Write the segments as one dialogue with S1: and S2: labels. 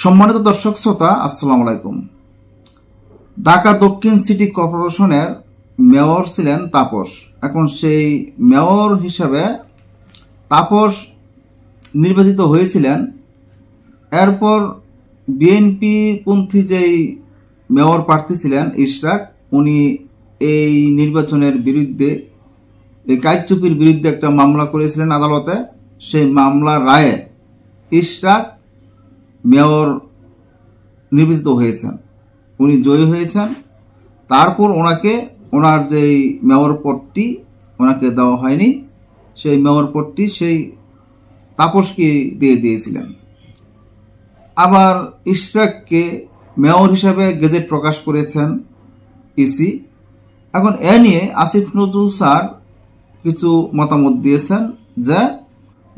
S1: সম্মানিত দর্শক শ্রোতা, আসসালামু আলাইকুম। ঢাকা দক্ষিণ সিটি কর্পোরেশনের মেয়র ছিলেন তাপস। এখন সেই মেয়র হিসাবে তাপস নির্বাচিত হয়েছিলেন। এরপর বিএনপি পন্থী যেই মেয়র প্রার্থী ছিলেন, ইশরাক, উনি এই নির্বাচনের বিরুদ্ধে, এই কারচুপির বিরুদ্ধে একটা মামলা করেছিলেন আদালতে। সেই মামলার রায়ে ইশরাক মেয়র নির্বাচিত হয়েছেন। উনি জয়ী হয়েছেন। তারপর ওনাকে, ওনার যেই মেয়র পদটি ওনাকে দেওয়া হয়নি, সেই মেয়র পদটি সেই তাপসকে দিয়ে দিয়েছিলেন। আবার ইশরাককে মেয়র হিসাবে গেজেট প্রকাশ করেছেন ইসি। এখন এ নিয়ে আসিফ নজরুল স্যার কিছু মতামত দিয়েছেন যে,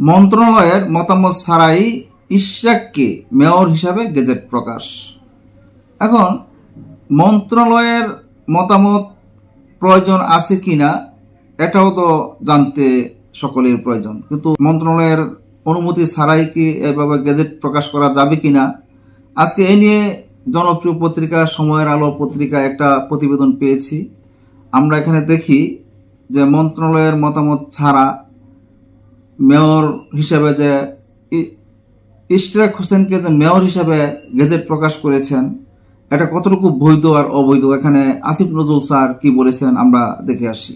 S1: মন্ত্রণালয়ের মতামত ছাড়াই ইশরাককে মেয়র হিসাবে গেজেট প্রকাশ। এখন, মন্ত্রণালয়ের মতামত প্রয়োজন আছে কিনা এটাও তো জানতে সকলের প্রয়োজন। কিন্তু মন্ত্রণালয়ের অনুমতি ছাড়াই কি এভাবে গেজেট প্রকাশ করা যাবে কিনা আজকে এই নিয়ে জনপ্রিয় পত্রিকা, সময়ের আলো পত্রিকা একটা প্রতিবেদন পেয়েছি। আমরা এখানে দেখি যে মন্ত্রণালয়ের মতামত ছাড়া মেয়র হিসেবে যে ইশরাক হোসেনকে যে মেয়র হিসাবে গেজেট প্রকাশ করেছেন, এটা কতটুকু বৈধ আর অবৈধ? এখানে আসিফ নজরুল স্যার কি বলেছেন আমরা দেখে আসি।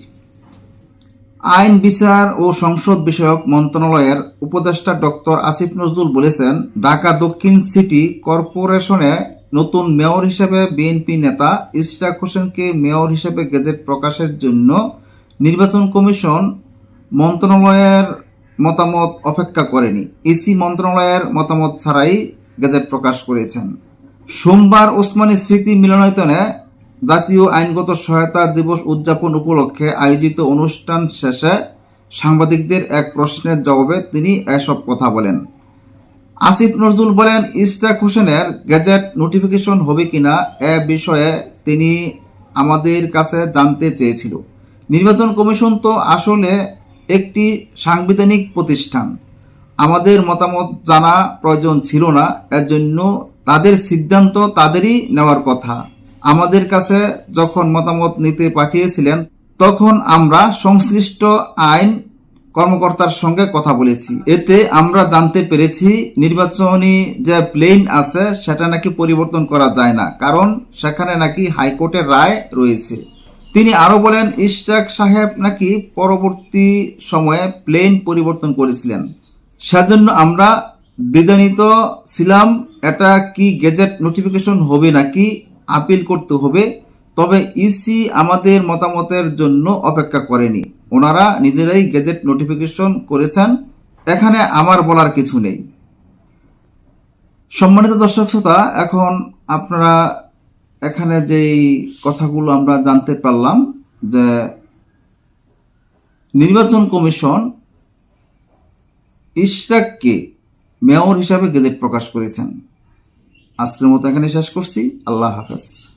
S1: আইন বিচার ও সংসদ বিষয়ক মন্ত্রণালয়ের উপদেষ্টা ডক্টর আসিফ নজরুল বলেছেন, ঢাকা দক্ষিণ সিটি কর্পোরেশনে নতুন মেয়র হিসেবে বিএনপি নেতা ইশরাক হোসেনকে মেয়র হিসেবে গেজেট প্রকাশের জন্য নির্বাচন কমিশন মন্ত্রণালয়ের মতামত অপেক্ষা করেনি। ইসি মন্ত্রণালয়ের মতামত ছাড়াই গেজেট প্রকাশ করেছেন। সোমবার ওসমানী স্মৃতি মিলনায়তনে জাতীয় আইনগত সহায়তা দিবস উদযাপন উপলক্ষে আয়োজিত অনুষ্ঠান শেষে সাংবাদিকদের এক প্রশ্নের জবাবে তিনি এসব কথা বলেন। আসিফ নজরুল বলেন ইস্টাক হোসেনের গেজেট নোটিফিকেশন হবে কিনা এ বিষয়ে তিনি আমাদের কাছে জানতে চেয়েছিল। নির্বাচন কমিশন তো আসলে একটি সাংবিধানিক প্রতিষ্ঠান। আমাদের মতামত জানা প্রয়োজন ছিল না এর জন্য তাদের সিদ্ধান্ত তাদেরই নেওয়ার কথা। আমাদের কাছে যখন মতামত নিতে পাঠিয়েছিলেন, তখন আমরা সংশ্লিষ্ট আইন কর্মকর্তার সঙ্গে কথা বলেছি। এতে আমরা জানতে পেরেছি, নির্বাচনী যে প্লেন আছে, সেটা নাকি পরিবর্তন করা যায় না, কারণ সেখানে নাকি হাইকোর্টের রায় রয়েছে। তিনি আরও বলেন, ইশরাক সাহেব নাকি পরবর্তী সময়ে প্লেন পরিবর্তন করেছিলেন। সেজন্য আমরা দ্বিধান্বিত ছিলাম, এটা কি গেজেট নোটিফিকেশন হবে নাকি আপিল করতে হবে। তবে ইসি আমাদের মতামতের জন্য অপেক্ষা করেনি। ওনারা নিজেরাই গেজেট নোটিফিকেশন করেছেন, এখানে আমার বলার কিছু নেই। সম্মানিত দর্শক শ্রোতা, এখন আপনারা এখানে যেই কথাগুলো আমরা জানতে পারলাম যে নির্বাচন কমিশন ইশরাককে মেয়র হিসাবে গেজেট প্রকাশ করেছেন। আজকের মতো এখানে শেষ করছি। আল্লাহ হাফেজ।